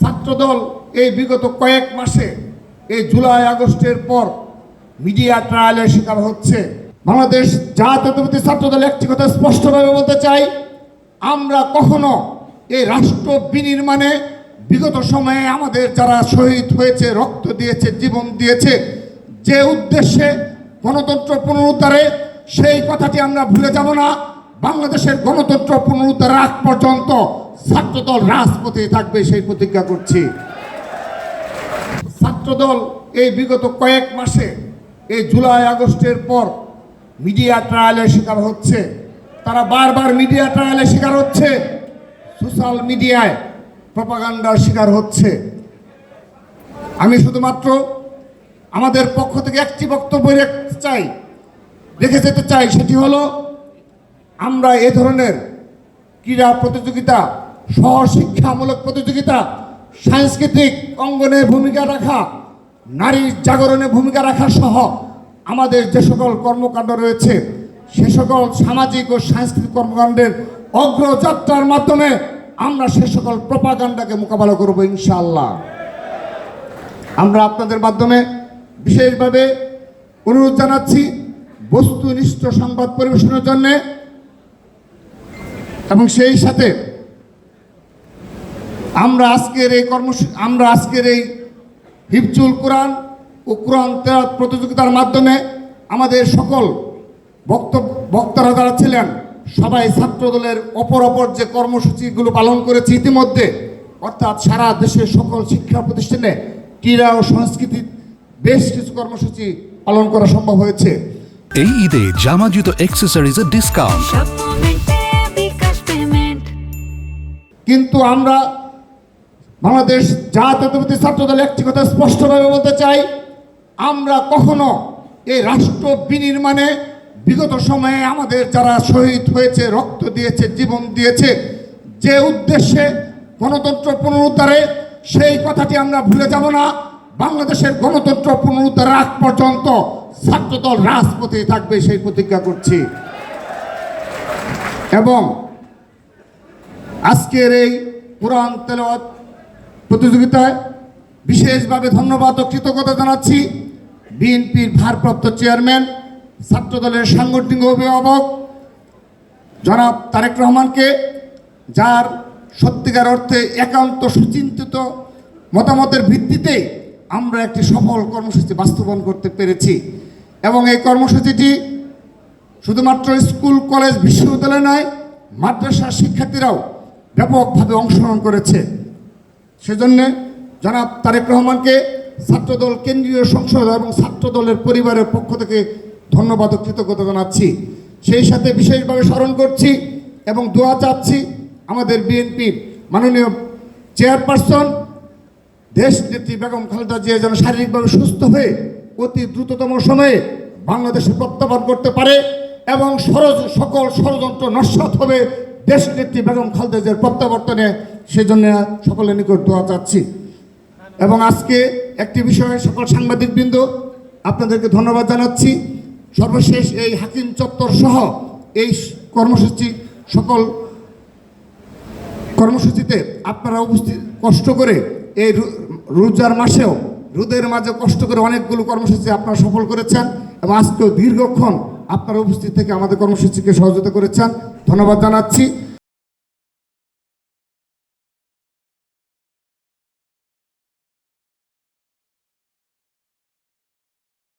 ছাত্রদল এই বিগত কয়েক মাসে এই জুলাই, আগস্টের পর মিডিয়া ট্রায়ালের শিকার হচ্ছে। বাংলাদেশ জাতীয়তাবাদী ছাত্রদল একটি কথা স্পষ্টভাবে বলতে চাই, আমরা কখনো এই রাষ্ট্র বিনির্মাণে বিগত সময়ে আমাদের যারা শহীদ হয়েছে, রক্ত দিয়েছে, জীবন দিয়েছে, যে উদ্দেশ্যে গণতন্ত্র পুনরুদ্ধারে, সেই কথাটি আমরা ভুলে যাব না। বাংলাদেশের গণতন্ত্র পুনরুদ্ধার আগ পর্যন্ত ছাত্রদল রাজপথে থাকবে সেই প্রতিজ্ঞা করছি। ছাত্রদল এই বিগত কয়েক মাসে, এই জুলাই, আগস্টের পর মিডিয়া ট্রায়ালের শিকার হচ্ছে। তারা বারবার মিডিয়া ট্রায়ালের শিকার হচ্ছে। সোশ্যাল মিডিয়ায় প্রপাগান্ডার শিকার হচ্ছে। আমি শুধুমাত্র আমাদের পক্ষ থেকে একটি বক্তব্য রাখতে চাই, রেখে যেতে চাই, সেটি হলো, আমরা এ ধরনের ক্রীড়া প্রতিযোগিতা সহশিক্ষামূলক প্রতিযোগিতা, সাংস্কৃতিক অঙ্গনে ভূমিকা রাখা, নারীর জাগরণে ভূমিকা রাখা সহ আমাদের যে সকল কর্মকাণ্ড রয়েছে, সে সকল সামাজিক ও সাংস্কৃতিক কর্মকাণ্ডের অগ্রযাত্রার মাধ্যমে আমরা সে সকল প্রপাগান্ডাকে মোকাবেলা করব ইনশাআল্লাহ। আমরা আপনাদের মাধ্যমে বিশেষভাবে অনুরোধ জানাচ্ছি বস্তুনিষ্ঠ সংবাদ পরিবেশনের জন্যে এবং সেই সাথে আমরা আজকের এই কর্মসূচি আমরা আজকের এই হিফজুল কোরআন ও কোরআন তেরাত প্রতিযোগিতার মাধ্যমে আমাদের সকল বক্তব্য বক্তারা যারা ছিলেন সবাই ছাত্রদলের অপর অপর যে কর্মসূচিগুলো পালন করেছে ইতিমধ্যে অর্থাৎ সারা দেশের সকল শিক্ষা প্রতিষ্ঠানে ক্রীড়া ও সংস্কৃতি বেশ কিছু কর্মসূচি পালন করা সম্ভব হয়েছে। এই ঈদে জামা জুতো অ্যাক্সেসরিজের ডিসকাউন্ট কিন্তু আমরা বাংলাদেশ জাতীয়তাবাদী ছাত্রদল একটি কথা স্পষ্টভাবে বলতে চাই, আমরা কখনো এই রাষ্ট্র বিনির্মাণে বিগত সময়ে আমাদের যারা শহীদ হয়েছে, রক্ত দিয়েছে, জীবন দিয়েছে, যে উদ্দেশ্যে গণতন্ত্র পুনরুদ্ধারে, সেই কথাটি আমরা ভুলে যাব না। বাংলাদেশের গণতন্ত্র পুনরুদ্ধার আগ পর্যন্ত ছাত্রদল রাজপথে থাকবে সেই প্রতিজ্ঞা করছি। এবং আজকের এই কোরআন তেলাওয়াত প্রতিযোগিতায় বিশেষভাবে ধন্যবাদ ও কৃতজ্ঞতা জানাচ্ছি বিএনপির ভারপ্রাপ্ত চেয়ারম্যান, ছাত্রদলের সাংগঠনিক অভিভাবক জনাব তারেক রহমানকে, যার সত্যিকার অর্থে একান্ত সুচিন্তিত মতামতের ভিত্তিতে আমরা একটি সফল কর্মসূচি বাস্তবায়ন করতে পেরেছি এবং এই কর্মসূচিটি শুধুমাত্র স্কুল, কলেজ, বিশ্ববিদ্যালয় নয়, মাদ্রাসার শিক্ষার্থীরাও ব্যাপকভাবে অংশগ্রহণ করেছে। সেজন্যে জনাব তারেক রহমানকে ছাত্রদল, কেন্দ্রীয় সংসদ এবং ছাত্রদলের পরিবারের পক্ষ থেকে ধন্যবাদ ও কৃতজ্ঞতা জানাচ্ছি। সেই সাথে বিশেষভাবে স্মরণ করছি এবং দোয়া চাচ্ছি আমাদের বিএনপির মাননীয় চেয়ারপারসন দেশ নেত্রী বেগম খালেদা জিয়া যেন শারীরিকভাবে সুস্থ হয়ে অতি দ্রুততম সময়ে বাংলাদেশে প্রত্যাবর্তন করতে পারে এবং সরজ, সকল ষড়যন্ত্র নস্বাত হবে দেশ নেত্রী বেগম খালেদা জিয়ার প্রত্যাবর্তনে সেজন্য সকলের নিকট দোয়া চাচ্ছি। এবং আজকে একটি বিষয়ে সকল সাংবাদিকবৃন্দ আপনাদেরকে ধন্যবাদ জানাচ্ছি। সর্বশেষ এই হাকিম চত্বর সহ এই কর্মসূচি সকল কর্মসূচিতে আপনারা উপস্থিত কষ্ট করে এই রোজার মাসেও রোদের মাঝে কষ্ট করে অনেকগুলো কর্মসূচি আপনারা সফল করেছেন এবং আজকেও দীর্ঘক্ষণ আপনারা উপস্থিত থেকে আমাদের কর্মসূচিকে সহযোগিতা করেছেন। ধন্যবাদ জানাচ্ছি।